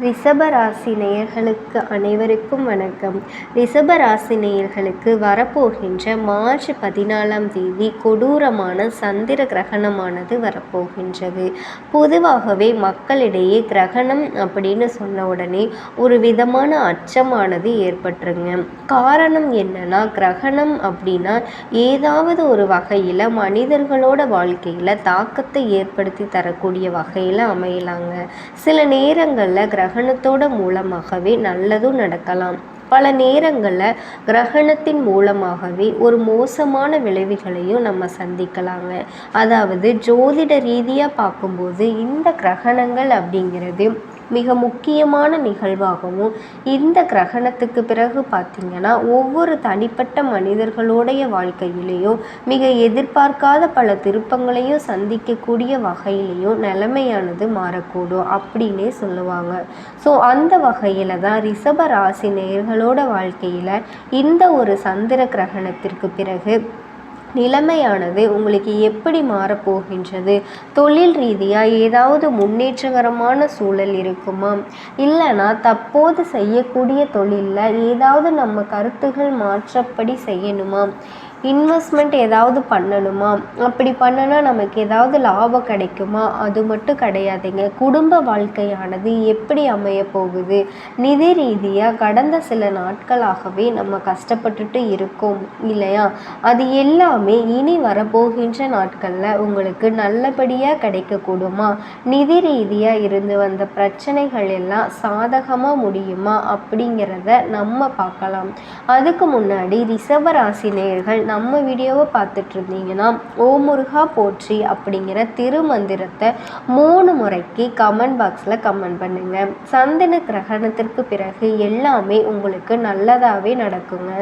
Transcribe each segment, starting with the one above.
ரிஷபராசி நேயர்களுக்கு அனைவருக்கும் வணக்கம். ரிஷபராசி நேயர்களுக்கு வரப்போகின்ற மார்ச் பதினாலாம் தேதி கொடூரமான சந்திர கிரகணமானது வரப்போகின்றது. பொதுவாகவே மக்களிடையே கிரகணம் அப்படின்னு சொன்ன உடனே ஒரு விதமான அச்சமானது ஏற்பட்டுருங்க. காரணம் என்னன்னா கிரகணம் அப்படின்னா ஏதாவது ஒரு வகையில் மனிதர்களோட வாழ்க்கையில் தாக்கத்தை ஏற்படுத்தி தரக்கூடிய வகையில் அமையலாங்க. சில நேரங்களில் கிரகணத்தோட மூலமாகவே நல்லதும் நடக்கலாம். பல நேரங்களில் கிரகணத்தின் மூலமாகவே ஒரு மோசமான விளைவுகளையும் நம்ம சந்திக்கலாங்க. அதாவது ஜோதிட ரீதியாக பார்க்கும்போது இந்த கிரகணங்கள் அப்படிங்கிறது மிக முக்கியமான நிகழ்வாகவும் இந்த கிரகணத்துக்கு பிறகு பார்த்திங்கன்னா ஒவ்வொரு தனிப்பட்ட மனிதர்களுடைய வாழ்க்கையிலையும் மிக எதிர்பார்க்காத பல திருப்பங்களையும் சந்திக்கக்கூடிய வகையிலையும் நிலைமையானது மாறக்கூடும் அப்படின்னே சொல்லுவாங்க. ஸோ அந்த வகையில் தான் ரிஷப ராசி நேர்களோட வாழ்க்கையில் இந்த ஒரு சந்திர கிரகணத்திற்கு பிறகு நிலைமையானது உங்களுக்கு எப்படி மாறப்போகின்றது? தொழில் ரீதியாக ஏதாவது முன்னேற்றகரமான சூழல் இருக்குமா? இல்லைனா தற்போது செய்யக்கூடிய தொழிலில் ஏதாவது நம்ம கருத்துகள் மாற்றப்படி செய்யணுமா? இன்வெஸ்ட்மெண்ட் ஏதாவது பண்ணணுமா? அப்படி பண்ணனா நமக்கு ஏதாவது லாபம் கிடைக்குமா? அது மட்டும் கிடையாதுங்க. குடும்ப வாழ்க்கையானது எப்படி அமைய போகுது? நிதி ரீதியாக கடந்த சில நாட்களாகவே நம்ம கஷ்டப்பட்டுட்டு இருக்கோம் இல்லையா? அது எல்லாமே இனி வரப்போகின்ற நாட்களில் உங்களுக்கு நல்லபடியாக கிடைக்கக்கூடுமா? நிதி ரீதியாக இருந்து வந்த பிரச்சனைகள் எல்லாம் சாதகமாக முடியுமா? அப்படிங்கிறத நம்ம பார்க்கலாம். அதுக்கு முன்னாடி ரிஷபராசி நேர்கள் நம்ம வீடியோவை பார்த்துட்டு இருந்தீங்கன்னா ஓ முருகா போற்றி அப்படிங்கிற திருமந்திரத்தை மூணு முறைக்கு கமெண்ட் பாக்ஸில் கமெண்ட் பண்ணுங்க. சந்தன கிரகணத்திற்கு பிறகு எல்லாமே உங்களுக்கு நல்லதாகவே நடக்குங்க.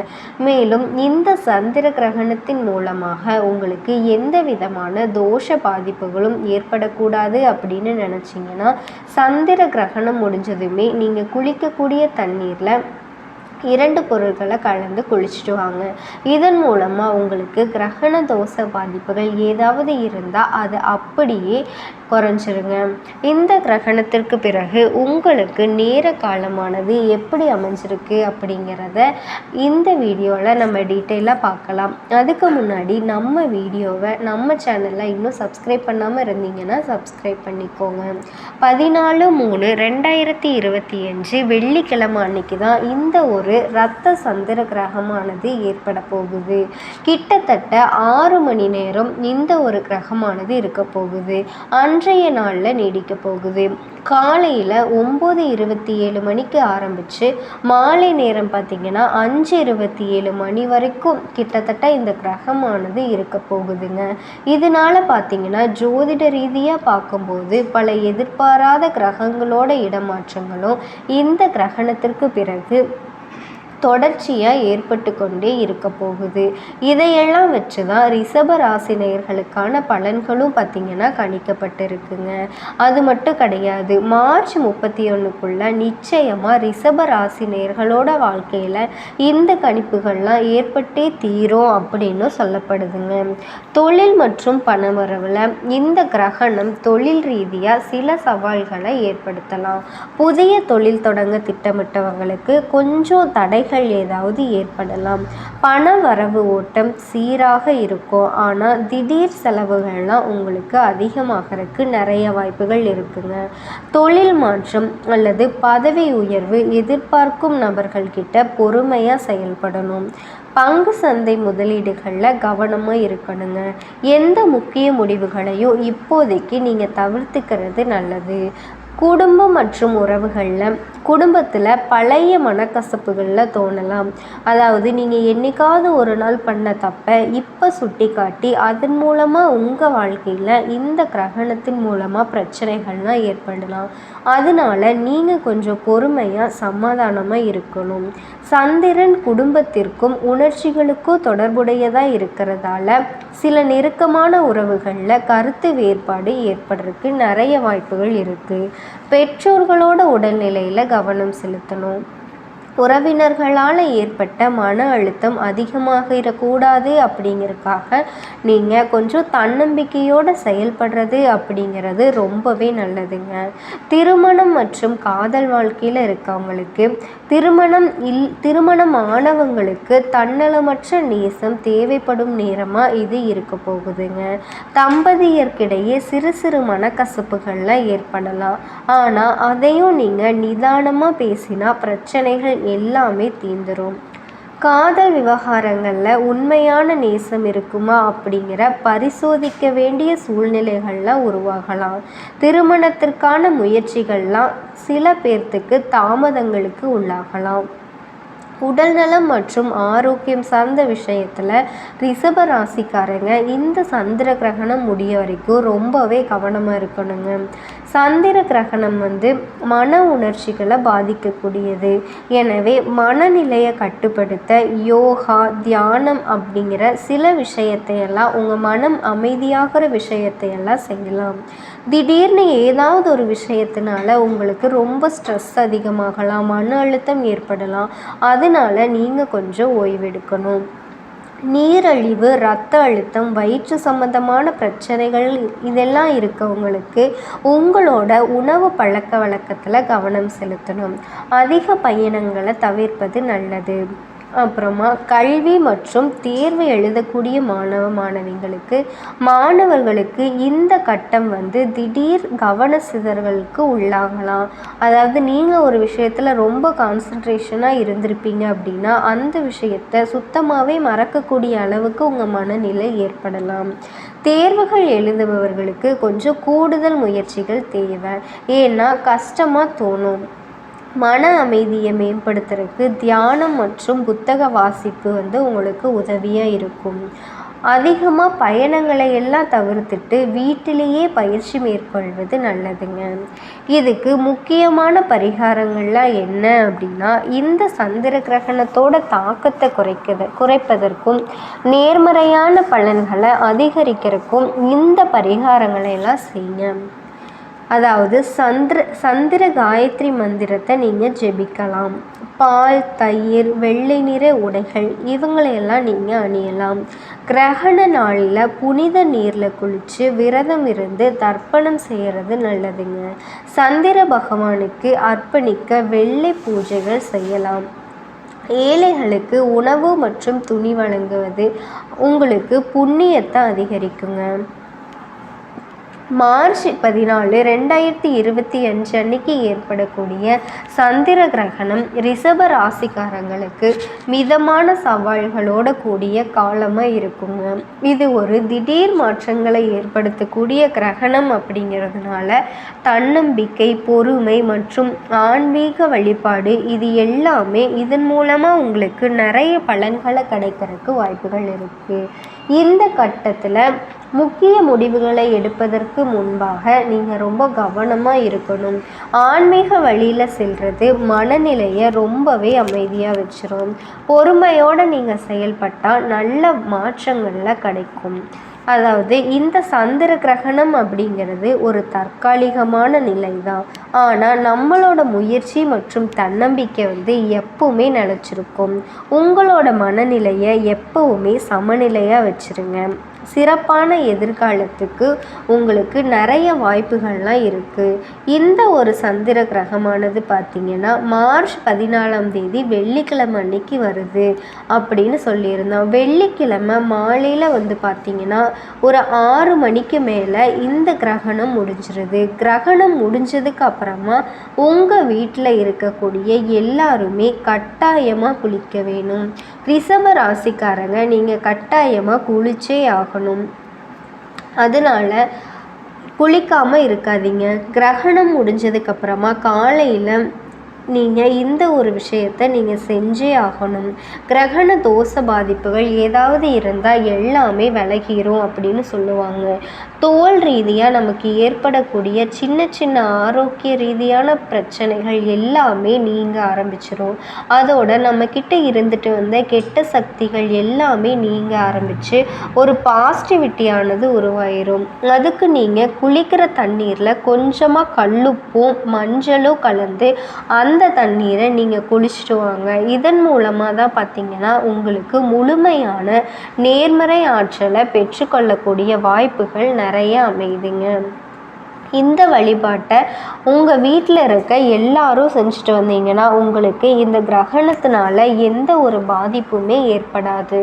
மேலும் இந்த சந்திர கிரகணத்தின் மூலமாக உங்களுக்கு எந்த விதமான தோஷ பாதிப்புகளும் ஏற்படக்கூடாது அப்படின்னு நினச்சிங்கன்னா சந்திர கிரகணம் முடிஞ்சதுமே நீங்கள் குளிக்கக்கூடிய தண்ணீரில் இரண்டு பொருட்களை கலந்து குளிச்சுட்டு வாங்க இதன் மூலமாக உங்களுக்கு கிரகண தோஷ பாதிப்புகள் ஏதாவது இருந்தால் அது அப்படியே குறைஞ்சிருங்க. இந்த கிரகணத்திற்கு பிறகு உங்களுக்கு நேர காலமானது எப்படி அமைஞ்சிருக்கு அப்படிங்கிறத இந்த வீடியோவில் நம்ம டீட்டெயிலாக பார்க்கலாம். அதுக்கு முன்னாடி நம்ம வீடியோவை நம்ம சேனலில் இன்னும் சப்ஸ்கிரைப் பண்ணாமல் இருந்தீங்கன்னா சப்ஸ்கிரைப் பண்ணிக்கோங்க. பதினாலு மூணு ரெண்டாயிரத்தி இருபத்தி அஞ்சு வெள்ளிக்கிழமை அன்னைக்கு தான் இந்த ஒரு ரத்த சந்திர கிரகமானது ஏற்பட போகுது. கிட்டத்தட்ட ஆறு மணி நேரம் இந்த ஒரு கிரகமானது இருக்க போகுது. அன் அன்றைய நாளில் நீடிக்க போகுது. காலையில் ஒம்பது இருபத்தி ஏழு மணிக்கு ஆரம்பித்து மாலை நேரம் பார்த்திங்கன்னா அஞ்சு இருபத்தி ஏழு மணி வரைக்கும் கிட்டத்தட்ட இந்த கிரகமானது இருக்க போகுதுங்க. இதனால் பார்த்திங்கன்னா ஜோதிட ரீதியாக பார்க்கும்போது பல எதிர்பாராத கிரகங்களோட இடமாற்றங்களும் இந்த கிரகணத்திற்கு பிறகு தொடர்ச்சியாக ஏற்பட்டு கொண்டே இருக்க போகுது. இதையெல்லாம் வச்சு தான் ரிஷப ராசினியர்களுக்கான பலன்களும் பார்த்திங்கன்னா கணிக்கப்பட்டிருக்குங்க. அது மட்டும் கிடையாது மார்ச் முப்பத்தி ஒன்றுக்குள்ள நிச்சயமாக ரிஷப ராசினியர்களோட வாழ்க்கையில் இந்த கணிப்புகள்லாம் ஏற்பட்டே தீரும் அப்படின்னு சொல்லப்படுதுங்க. தொழில் மற்றும் பணவரவில் இந்த கிரகணம் தொழில் ரீதியாக சில சவால்களை ஏற்படுத்தலாம். புதிய தொழில் தொடங்க திட்டமிட்டவங்களுக்கு கொஞ்சம் தடை தடைகள் ஏதாவது ஏற்படலாம். பண வரவு ஓட்டம் சீராக இருக்கும். ஆனால் திடீர் செலவுகள்லாம் உங்களுக்கு அதிகமாகறதுக்கு நிறைய வாய்ப்புகள் இருக்குங்க. தொழில் மாற்றம் அல்லது பதவி உயர்வு எதிர்பார்க்கும் நபர்கள்கிட்ட பொறுமையாக செயல்படணும். பங்கு சந்தை முதலீடுகளில் கவனமாக இருக்கணுங்க. எந்த முக்கிய முடிவுகளையும் இப்போதைக்கு நீங்கள் தவிர்த்துக்கிறது நல்லது. குடும்பம் மற்றும் உறவுகளில் குடும்பத்தில் பழைய மனக்கசப்புகளில் தோணலாம். அதாவது நீங்கள் என்றைக்காவது ஒரு நாள் பண்ண தப்பை இப்போ சுட்டி காட்டி அதன் மூலமாக உங்கள் வாழ்க்கையில் இந்த கிரகணத்தின் மூலமாக பிரச்சனைகள்லாம் ஏற்படலாம். அதனால் நீங்கள் கொஞ்சம் பொறுமையாக சமாதானமாக இருக்கணும். சந்திரன் குடும்பத்திற்கும் உணர்ச்சிகளுக்கும் தொடர்புடையதாக இருக்கிறதால சில நெருக்கமான உறவுகளில் கருத்து வேறுபாடு ஏற்படுறதுக்கு நிறைய வாய்ப்புகள் இருக்குது பெற்றோர்களோட உடல்நிலையில் கவனம் செலுத்தணும். உறவினர்களால் ஏற்பட்ட மன அழுத்தம் அதிகமாகிடக்கூடாது அப்படிங்கிறதுக்காக நீங்கள் கொஞ்சம் தன்னம்பிக்கையோடு செயல்படுறது அப்படிங்கிறது ரொம்பவே நல்லதுங்க. திருமணம் மற்றும் காதல் வாழ்க்கையில் இருக்கவங்களுக்கு திருமணம் இல் திருமணம் ஆனவங்களுக்கு தன்னலமற்ற நேசம் தேவைப்படும் நேரமாக இது இருக்க போகுதுங்க. தம்பதியர்க்கிடையே சிறு சிறு மனக்கசப்புகள்லாம் ஏற்படலாம். ஆனால் அதையும் நீங்கள் நிதானமாக பேசினா பிரச்சனைகள் எல்லாமே தீந்துரும். காதல் விவகாரங்களில் உண்மையான நேசம் இருக்குமா அப்படிங்கிற பரிசோதிக்க வேண்டிய சூழ்நிலைகள்லாம் உருவாகலாம். திருமணத்திற்கான முயற்சிகள்லாம் சில பேர்த்துக்கு தாமதங்களுக்கு உள்ளாகலாம். உடல்நலம் மற்றும் ஆரோக்கியம் சார்ந்த விஷயத்தில் ரிஷப ராசிக்காரங்க இந்த சந்திர கிரகணம் முடிய வரைக்கும் ரொம்பவே கவனமாக இருக்கணுங்க. சந்திர கிரகணம் வந்து மன உணர்ச்சிகளை பாதிக்கக்கூடியது. எனவே மனநிலையை கட்டுப்படுத்த யோகா தியானம் அப்படிங்கிற சில விஷயத்தையெல்லாம் உங்கள் மனம் அமைதியாகிற விஷயத்தையெல்லாம் செய்யலாம். திடீர்னு ஏதாவது ஒரு விஷயத்தினால உங்களுக்கு ரொம்ப ஸ்ட்ரெஸ் அதிகமாகலாம் மன அழுத்தம் ஏற்படலாம். அதனால் நீங்கள் கொஞ்சம் ஓய்வெடுக்கணும். நீரழிவு ரத்த அழுத்தம் வயிற்று சம்பந்தமான பிரச்சனைகள் இதெல்லாம் இருக்கவங்களுக்கு உங்களோட உணவு பழக்க வழக்கத்தில் கவனம் செலுத்தணும். அதிக பயணங்களை தவிர்ப்பது நல்லது. அப்புறமா கல்வி மற்றும் தேர்வு எழுதக்கூடிய மாணவ மாணவிகளுக்கு மாணவர்களுக்கு இந்த கட்டம் வந்து திடீர் கவன சிதறல்களுக்கு உள்ளாகலாம். அதாவது நீங்கள் ஒரு விஷயத்தில் ரொம்ப கான்சன்ட்ரேஷனாக இருந்திருப்பீங்க அப்படின்னா அந்த விஷயத்தை சுத்தமாகவே மறக்கக்கூடிய அளவுக்கு உங்கள் மனநிலை ஏற்படலாம். தேர்வுகள் எழுதுபவர்களுக்கு கொஞ்சம் கூடுதல் முயற்சிகள் தேவை. ஏன்னா கஷ்டமாக தோணும். மன அமைதியை மேம்படுத்துறதுக்கு தியானம் மற்றும் புத்தக வாசிப்பு வந்து உங்களுக்கு உதவியாக இருக்கும். அதிகமாக பயணங்களை எல்லாம் தவிர்த்துட்டு வீட்டிலேயே பயிற்சி மேற்கொள்வது நல்லதுங்க. இதுக்கு முக்கியமான பரிகாரங்கள்லாம் என்ன அப்படின்னா இந்த சந்திர கிரகணத்தோட தாக்கத்தை குறைக்கிறது குறைப்பதற்கும் நேர்மறையான பலன்களை அதிகரிக்கிறதுக்கும் இந்த பரிகாரங்களை எல்லாம் செய்யுங்க. அதாவது சந்திர சந்திர காயத்ரி மந்திரத்தை நீங்கள் ஜெபிக்கலாம். பால் தயிர் வெள்ளை நிற உடைகள் இவங்களையெல்லாம் நீங்கள் அணியலாம். கிரகண நாளில் புனித நீரில் குளித்து விரதம் இருந்து தர்ப்பணம் செய்கிறது நல்லதுங்க. சந்திர பகவானுக்கு அர்ப்பணிக்க வெள்ளை பூஜைகள் செய்யலாம். ஏழைகளுக்கு உணவு மற்றும் துணி வழங்குவது உங்களுக்கு புண்ணியத்தை அதிகரிக்குங்க. மார்ச் பதினாலு ரெண்டாயிரத்தி இருபத்தி அஞ்சு அன்னைக்கு ஏற்படக்கூடிய சந்திர கிரகணம் ரிஷப ராசிக்காரங்களுக்கு மிதமான சவால்களோட கூடிய காலமாக இருக்குங்க. இது ஒரு திடீர் மாற்றங்களை ஏற்படுத்தக்கூடிய கிரகணம் அப்படிங்கிறதுனால தன்னம்பிக்கை பொறுமை மற்றும் ஆன்மீக வழிபாடு இது எல்லாமே இதன் மூலமாக உங்களுக்கு நிறைய பலன்களை கிடைக்கிறதுக்கு வாய்ப்புகள் இருக்குது இந்த கட்டத்தில் முக்கிய முடிவுகளை எடுப்பதற்கு முன்பாக நீங்கள் ரொம்ப கவனமாக இருக்கணும். ஆன்மீக வழியில் செல்வது மனநிலையை ரொம்பவே அமைதியாக வச்சிரும். பொறுமையோடு நீங்கள் செயல்பட்டால் நல்ல மாற்றங்களில் கிடைக்கும். அதாவது இந்த சந்திர கிரகணம் அப்படிங்கிறது ஒரு தற்காலிகமான நிலை தான் ஆனால் நம்மளோட முயற்சி மற்றும் தன்னம்பிக்கை வந்து எப்பவுமே நிலச்சிருக்கும். உங்களோட மனநிலையை எப்பவுமே சமநிலையாக வச்சுருங்க. சிறப்பான எதிர்காலத்துக்கு உங்களுக்கு நிறைய வாய்ப்புகள்லாம் இருக்குது இந்த ஒரு சந்திர கிரகமானது பார்த்திங்கன்னா மார்ச் பதினாலாம் தேதி வெள்ளிக்கிழமை அன்னைக்கு வருது அப்படின்னு சொல்லியிருந்தோம். வெள்ளிக்கிழமை மாலையில் வந்து பார்த்திங்கன்னா ஒரு ஆறு மணிக்கு மேலே இந்த கிரகணம் முடிஞ்சிருது. கிரகணம் முடிஞ்சதுக்கு அப்புறமா உங்கள் வீட்டில் இருக்கக்கூடிய எல்லாருமே கட்டாயமாக குளிக்க வேணும். ரிஷப ராசிக்காரங்க நீங்கள் கட்டாயமாக குளிச்சே ஆகும் ஆகணும். அதனால் குளிக்காமல் இருக்காதீங்க. கிரகணம் முடிஞ்சதுக்கப்புறமா காலையில் நீங்கள் இந்த ஒரு விஷயத்தை நீங்கள் செஞ்சே ஆகணும். கிரகண தோஷ பாதிப்புகள் ஏதாவது இருந்தால் எல்லாமே விலகிரும் அப்படின்னு சொல்லுவாங்க. தோல் ரீதியாக நமக்கு ஏற்படக்கூடிய சின்ன சின்ன ஆரோக்கிய ரீதியான பிரச்சனைகள் எல்லாமே நீங்க ஆரம்பிச்சிரும். அதோட நம்மக்கிட்ட இருந்துட்டு வந்த கெட்ட சக்திகள் எல்லாமே நீங்க ஆரம்பித்து ஒரு பாசிட்டிவிட்டியானது உருவாயிரும். அதுக்கு நீங்கள் குளிக்கிற தண்ணீரில் கொஞ்சமாக கல்லுப்பும் மஞ்சளும் கலந்து அந்த அந்த தண்ணீரை நீங்கள் குளிச்சுட்டு வாங்க. இதன் மூலமாக தான் பார்த்தீங்கன்னா உங்களுக்கு முழுமையான நேர்மறை ஆற்றலை பெற்றுக்கொள்ளக்கூடிய வாய்ப்புகள் நிறைய அமையுதுங்க. இந்த வழிபாட்டை உங்கள் வீட்டில் இருக்க எல்லாரும் செஞ்சுட்டு வந்தீங்கன்னா உங்களுக்கு இந்த கிரகணத்தினால எந்த ஒரு பாதிப்புமே ஏற்படாது.